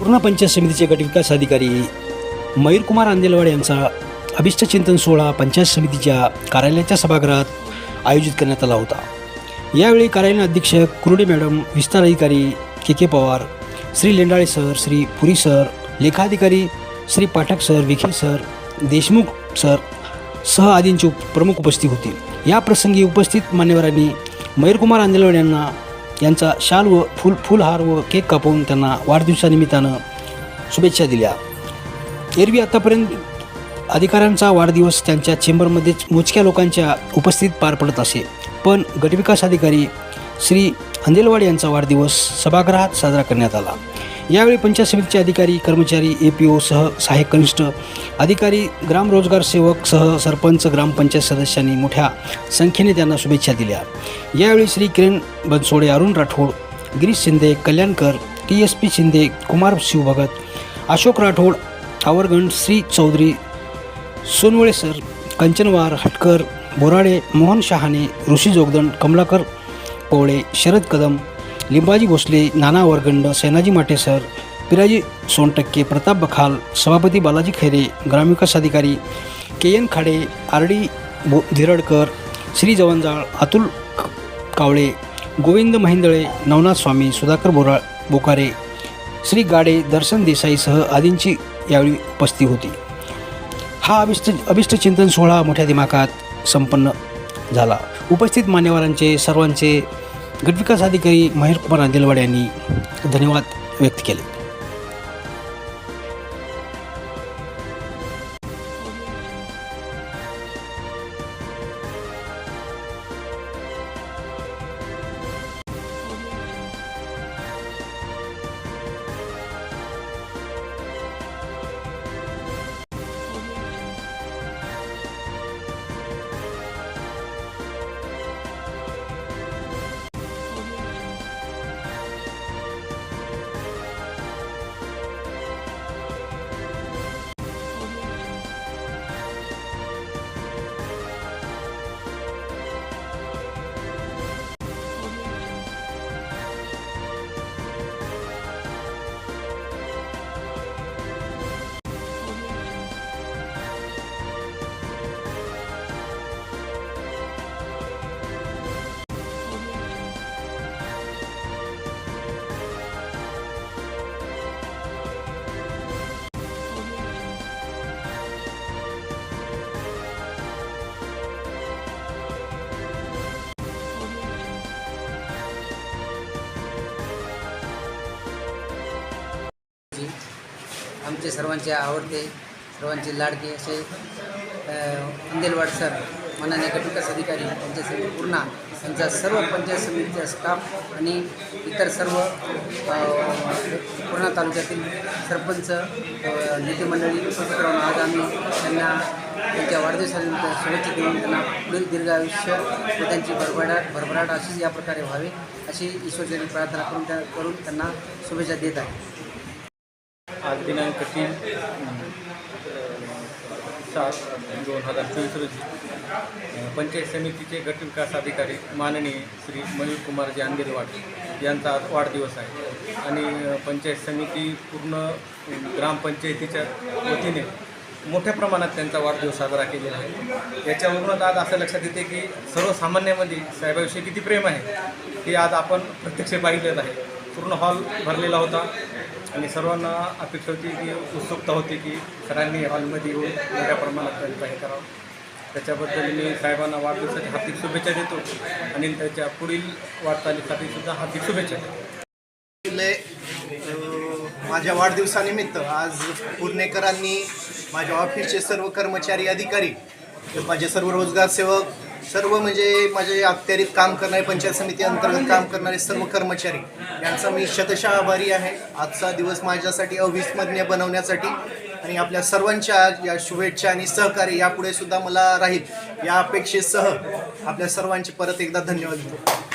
पूर्ण पंचायत समितीचे गटविकास अधिकारी मयूरकुमार आंदेलवाड यांचा अभिष्ट चिंतन सोहळा पंचायत समितीच्या कार्यालयाच्या सभागृहात आयोजित करण्यात आला होता. यावेळी कार्यालय अधीक्षक कुरुडे मॅडम विस्तार अधिकारी K K Pawar Shri Lendale sir Shri Puri sir लेखाधिकारी Shri Pathak sir Vikhe sir Deshmukh sir सह आदींची उप- प्रमुख उपस्थित होती. या प्रसंगी उपस्थित मान्यवरांनी मयूरकुमार आंदेलवाड यांना यांचा शाल व फुल फुलहार व केक कापून त्यांना वाढदिवसानिमित्तानं शुभेच्छा दिल्या. एरवी आतापर्यंत अधिकाऱ्यांचा वाढदिवस त्यांच्या चेंबरमध्येच मोजक्या लोकांच्या उपस्थितीत पार पडत असे. पण गटविकास अधिकारी श्री हंदेलवाड यांचा वाढदिवस सभागृहात साजरा करण्यात आला. यावेळी पंचायत समितीचे अधिकारी कर्मचारी ए पी ओ सह सहाय्यक कनिष्ठ अधिकारी ग्राम रोजगार सेवक सह सरपंच ग्रामपंचायत सदस्यांनी मोठ्या संख्येने त्यांना शुभेच्छा दिल्या. यावेळी Shri Kiran Bansode Arun Rathod Girish Shinde Kalyankar T S P Shinde Kumar Shivbhagat Ashok Rathod Awargan Shri Chaudhari Sonawale sir Kanchanwar Hatkar Borade Mohan शहाणे ऋषी जोगदंड कमलाकर पोवळे शरद कदम लिंबाजी भोसले नाना वरगंड सेनाजी माटे सर पिराजी सोनटक्के प्रताप बखाल सभापती बालाजी खैरे ग्रामविकास अधिकारी K N Khade R D Bodhiradkar Shri Jawanjal Atul कावळे गोविंद महिंदळे नवनाथ स्वामी सुधाकर बोरा बोकारे श्री गाडे दर्शन देसाईसह आदींची यावेळी उपस्थिती होती. हा अभिष्ट अभिष्ट चिंतन सोहळा मोठ्या दिमाखात संपन्न झाला. उपस्थित मान्यवरांचे सर्वांचे गटविकास अधिकारी महेश कुमार यांनी धन्यवाद व्यक्त केले. जी आमचे सर्वांचे आवडते सर्वांचे लाडके असे अंदेलवाड सर माननीय गटविकास अधिकारी पंचायत सर्व पूर्णा त्यांचा सर्व पंचायत समितीचा स्टाफ आणि इतर सर्व पूर्णा तालुक्यातील सरपंच अ, नेते मंडळी उपस्थित राहून आज आम्ही त्यांना त्यांच्या वाढदिवसानिमित्त शुभेच्छा देऊन त्यांना पुढील दीर्घ आयुष्य व त्यांची भरभराट भरभराट अशीच या प्रकारे व्हावी अशी ईश्वरचरणी प्रार्थना करून त्या करून त्यांना शुभेच्छा देत आहे. आज दिनांक तीन सात दोन हजार चोवीस रोजी. पंचायत समितीचे गटविकास अधिकारी माननीय श्री मयूर कुमार अंदेलवाड यांचा आज वाढदिवस आहे. आणि पंचायत समिती पूर्ण ग्रामपंचायतीच्या वतीने मोठ्या प्रमाणात त्यांचा वाढदिवस साजरा केलेला आहे. याच्यावरूनच आज असं लक्षात येते की सर्वसामान्यामध्ये साहेबाविषयी किती प्रेम आहे हे आज आपण प्रत्यक्ष पाहिलेच आहे. पूर्ण हॉल भरलेला होता. आणि सर्वांना अपेक्षा होती की उत्सुकता होती की सरांनी हॉलमध्ये येऊन मोठ्या प्रमाणात त्यांचा हे करावं. त्याच्याबद्दल मी साहेबांना वाढदिवसाच्या हार्दिक शुभेच्छा देतो आणि त्याच्या पुढील वाटचालीसाठी सुद्धा हार्दिक शुभेच्छा देतो. माझ्या वाढदिवसानिमित्त आज पुणेकरांनी माझ्या ऑफिसचे सर्व कर्मचारी अधिकारी माझे सर्व रोजगार सेवक सर्व म्हणजे माझे अखत्यारीत काम करणारे पंचायत समिती अंतर्गत काम करणारे सर्व कर्मचारी यांचा मी शतशः आभारी आहे. आजचा दिवस माझ्यासाठी अविस्मरणीय बनवण्यासाठी आणि आपल्या सर्वांच्या या शुभेच्छा आणि सहकार्य यापुढे सुद्धा मला राहील. या अपेक्षेसह आपल्या सर्वांचे परत एकदा धन्यवाद देतो.